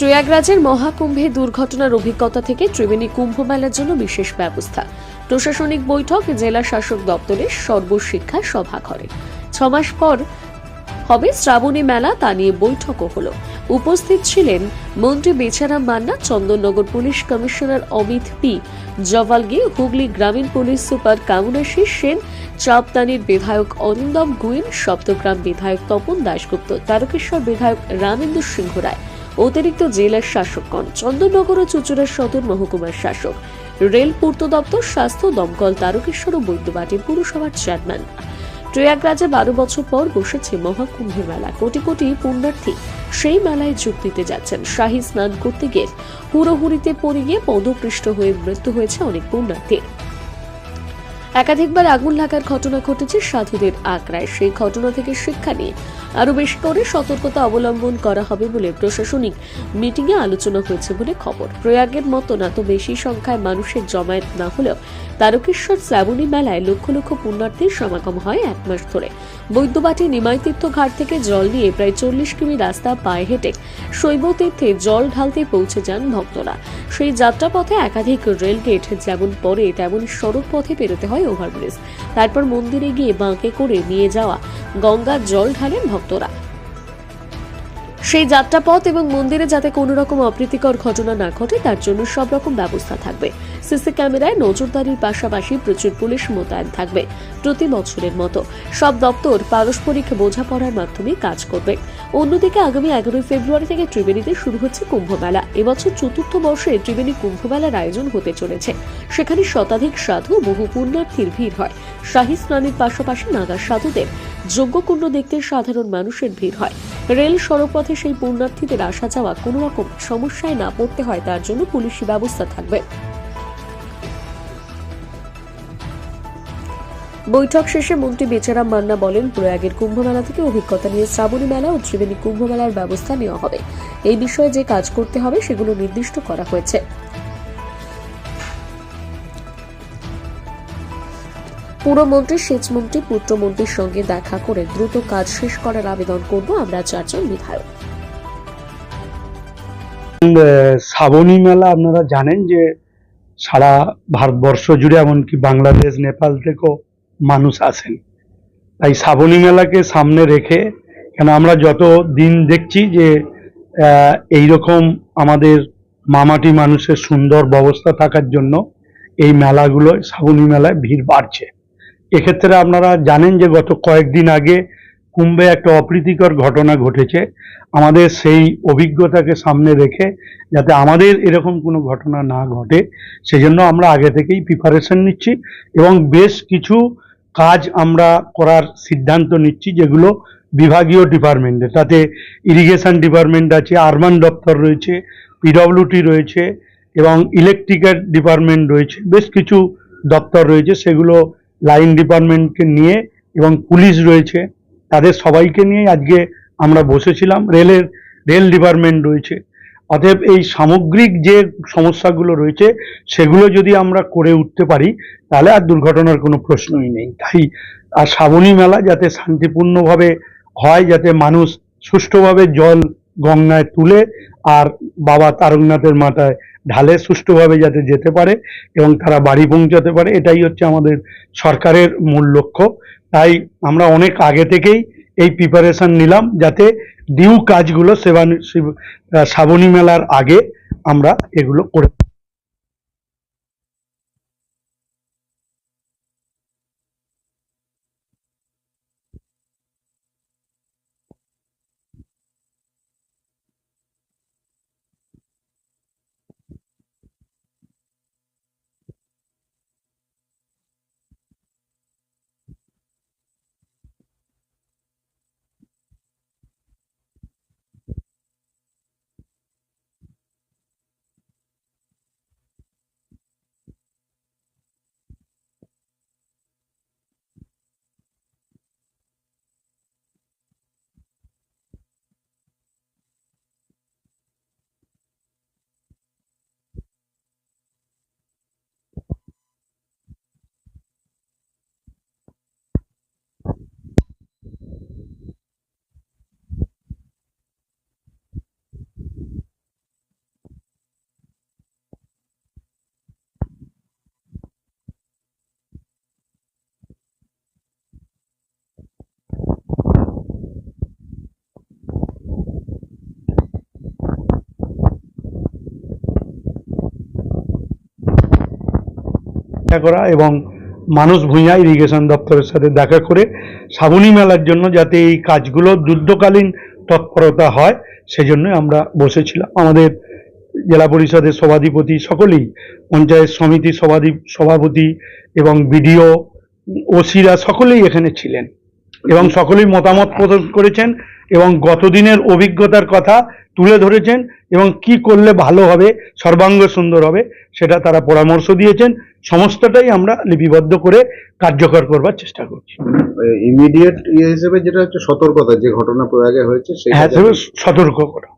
প্রয়াগরাজের মহাকুম্ভে দুর্ঘটনার অভিজ্ঞতা থেকে ত্রিবেণী কুম্ভ মেলার জন্য বিশেষ ব্যবস্থা। প্রশাসনিক বৈঠক জেলা শাসক দপ্তরের সর্বশিক্ষা সভা ঘরে। ছমাস পর হবে শ্রাবণী মেলা, তা নিয়ে বৈঠকও হলো। উপস্থিত ছিলেন মন্ত্রী Becharam Manna, Chandannagar police commissioner Amit P Javalgi Hooghly গ্রামীণ পুলিশ সুপার কামুনাশী সেন চাপদানির বিধায়ক অরিন্দম গুইন সপ্তগ্রাম বিধায়ক তপন দাশগুপ্ত, তারকেশ্বর বিধায়ক রামেন্দ্র সিংহ রায় অতিরিক্ত জেলার শাসকগণ চন্দননগর ও চুচুড়ার সদর মহকুমার শাসক। রেল পূর্ত দপ্তর, স্বাস্থ্য দমকল তারকেশ্বর ও বৈদ্যবাটী পুরসভার চেয়ারম্যান। প্রয়াগরাজে বারো বছর পর বসেছে মহাকুম্ভ মেলা। কোটি কোটি পুণ্যার্থী সেই মেলায় যোগ দিতে যাচ্ছেন। শাহী স্নান করতে গিয়ে হুড়োহুড়িতে পড়ে গিয়ে পদপৃষ্ট হয়ে মৃত্যু হয়েছে অনেক পুণ্যার্থীর। একাধিকবার আগুন লাগার ঘটনা ঘটেছে সাধুদের আগ্রায়। সেই ঘটনা থেকে শিক্ষা নিয়ে আরও বেশি করে সতর্কতা অবলম্বন করা হবে বলে প্রশাসনিক মিটিংয়ে আলোচনা হয়েছে বলে খবর। প্রয়াগের মতো না তো বেশি সংখ্যায় মানুষের জমায়েত না হলেও তারকেশ্বর শ্রাবণী মেলায় লক্ষ লক্ষ পুণ্যার্থীর সমাগম হয় এক মাস ধরে। বৈদ্যবাটি নিমাইতীর্থ ঘাট থেকে জল নিয়ে প্রায় চল্লিশ কিমি রাস্তা পায়ে হেঁটে শৈব তীর্থে জল ঢালতে পৌঁছে যান ভক্তরা। সেই যাত্রাপথে একাধিক রেলগেট যেমন পরে তেমন সড়ক পথে পেরোতে হয় ওভারব্রিজ। তারপর মন্দিরে গিয়ে বাঁকে করে নিয়ে যাওয়া গঙ্গার জল ঢালেন ভক্তরা। সেই যাত্রাপথ এবং মন্দিরে যাতে কোনো রকম অপ্রীতিকর ঘটনা না ঘটে, তার জন্য সব রকম ব্যবস্থা থাকবে। সিসি ক্যামেরায় নজরদারির পাশাপাশি প্রচুর পুলিশ মোতায়েন থাকবে প্রতি বছরের মতো। সব দপ্তর পারস্পরিক বোঝাপড়ার মাধ্যমে কাজ করবে। অন্যদিকে আগামী এগারোই ফেব্রুয়ারি থেকে ত্রিবেণীতে শুরু হচ্ছে কুম্ভমেলা। এবছর চতুর্থ বর্ষে ত্রিবেণী কুম্ভমেলার আয়োজন হতে চলেছে। সেখানে শতাধিক সাধু বহু পুণ্যার্থীর ভিড় হয়। শাহী স্নানের পাশাপাশি নাগা সাধুদের যজ্ঞকুণ্ড দেখতে সাধারণ মানুষের ভিড় হয়। রেল সড়কপথে সেই পুণ্যার্থীদের আসা যাওয়া কোনো রকম সমস্যায় না পড়তে হয়, তার জন্য পুলিশি ব্যবস্থা থাকবে। বৈঠক শেষে মন্ত্রী বেচারাম মান্না বলেন, প্রয়াগের কুম্ভমেলা থেকে অভিজ্ঞতা নিয়ে শ্রাবণী মেলা ও ত্রিবেণী কুম্ভমেলার ব্যবস্থা নেওয়া হবে। এই বিষয়ে যে কাজ করতে হবে, সেগুলো নির্দিষ্ট করা হয়েছে। পুরমন্ত্রী সেচমন্ত্রী পুত্রমন্ত্রীর সঙ্গে দেখা করে দ্রুত কাজ শেষ করার আবেদন করব। আমরা চারজন বিধায়ক। শ্রাবণী মেলা আপনারা জানেন যে সারা ভারতবর্ষ জুড়ে এমনকি বাংলাদেশ নেপাল থেকেও মানুষ আসেন। তাই শ্রাবণী মেলাকে সামনে রেখে কেন আমরা যত দিন দেখছি যে আহ, এইরকম আমাদের মামাটি মানুষের সুন্দর ব্যবস্থা থাকার জন্য এই মেলাগুলোয় শ্রাবণী মেলায় ভিড় বাড়ছে। এক্ষেত্রে আপনারা জানেন যে গত কয়েকদিন আগে কুম্ভে একটা অপ্রীতিকর ঘটনা ঘটেছে। আমাদের সেই অভিজ্ঞতাকে সামনে রেখে যাতে আমাদের এরকম কোনো ঘটনা না ঘটে, সেজন্য আমরা আগে থেকেই প্রিপারেশন নিচ্ছি এবং বেশ কিছু কাজ আমরা করার সিদ্ধান্ত নিচ্ছি যেগুলো বিভাগীয় ডিপার্টমেন্টে। তাতে ইরিগেশন ডিপার্টমেন্ট আছে আরবান দপ্তর রয়েছে পিডব্লিউটি রয়েছে এবং ইলেকট্রিক্যাল ডিপার্টমেন্ট রয়েছে, বেশ কিছু দপ্তর রয়েছে, সেগুলো লাইন ডিপার্টমেন্টকে নিয়ে এবং পুলিশ রয়েছে, তাদের সবাইকে নিয়ে আজকে আমরা বসেছিলাম। রেলের, রেল ডিপার্টমেন্ট রয়েছে। অতএব এই সামগ্রিক যে সমস্যাগুলো রয়েছে, সেগুলো যদি আমরা করে উঠতে পারি, তাহলে আর দুর্ঘটনার কোনো প্রশ্নই নেই। তাই আর শ্রাবণী মেলা যাতে শান্তিপূর্ণভাবে হয়, যাতে মানুষ সুষ্ঠুভাবে জল গঙ্গায় তুলে আর বাবা তারকনাথের মাথায় ঢালে সুষ্ঠুভাবে যাতে যেতে পারে এবং তারা বাড়ি পৌঁছাতে পারে, এটাই হচ্ছে আমাদের সরকারের মূল লক্ষ্য। তাই আমরা অনেক আগে থেকেই এই প্রিপারেশন নিলাম যাতে ডিউ কাজগুলো সেবা শ্রাবণী মেলার আগে আমরা এগুলো করে করা এবং মানুষ ভূঁইয়া ইরিগেশন দপ্তরের সাথে দেখা করে শ্রাবণী মেলার জন্য যাতে এই কাজগুলো যুদ্ধকালীন তৎপরতা হয়, সেজন্যই আমরা বসেছিলাম। আমাদের জেলা পরিষদের সভাধিপতি সকলেই, পঞ্চায়েত সমিতির সভাধি, সভাপতি এবং বিডিও, ওসিরা সকলেই এখানে ছিলেন এবং সকলেই মতামত প্রদান করেছেন এবং গতদিনের অভিজ্ঞতার কথা তুলে ধরেছেন এবং কি করলে ভালো হবে, সর্বাঙ্গ সুন্দর হবে, সেটা তারা পরামর্শ দিয়েছেন। সমস্তটাই আমরা লিপিবদ্ধ করে কার্যকর করবার চেষ্টা করছি। ইমিডিয়েট ইয়ে হিসেবে যেটা হচ্ছে সতর্কতা যে ঘটনা প্রয়াগে হয়েছে সেই হিসেবে সতর্ক করা।